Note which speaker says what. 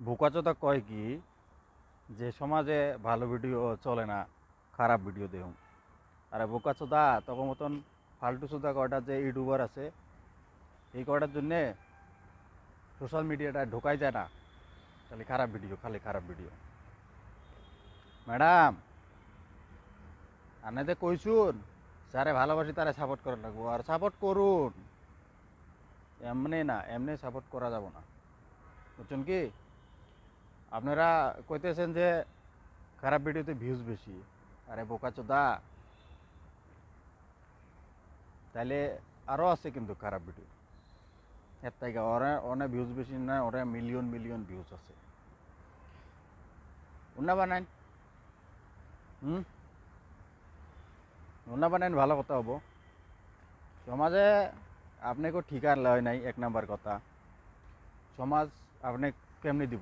Speaker 1: বোকাচোদা কয় কি, যে সমাজে ভালো ভিডিও চলে না, খারাপ ভিডিও দেখুন আরে বোকাচোদা তখন মতন ফালতু চোদা কয়টা যে ইউটিউবার আছে, এই কয়টার জন্যে সোশ্যাল মিডিয়াটা ঢোকাই যায় না, খালি খারাপ ভিডিও, খালি খারাপ ভিডিও। ম্যাডাম আনাতে কইসুন যারে ভালোবাসি তারে সাপোর্ট করা লাগবো, আর সাপোর্ট করুন। এমনি না, এমনি সাপোর্ট করা যাব না। বুঝছেন কি? আপনারা কইতেছেন যে খারাপ ভিডিওতে ভিউজ বেশি। আরে বোকা চোদা। তাহলে আরও আছে কিন্তু খারাপ ভিডিও। এর থেকে ওরা অনেক ভিউজ বেশি না, ওরা মিলিয়ন মিলিয়ন ভিউজ আছে। উন্না বানাইন হুম? উন্না বানাইন ভালো কথা হব। সমাজে আপনি কেউ ঠিকার লয় নাই, এক নাম্বার কথা। সমাজ আপনি কেমনি দিব?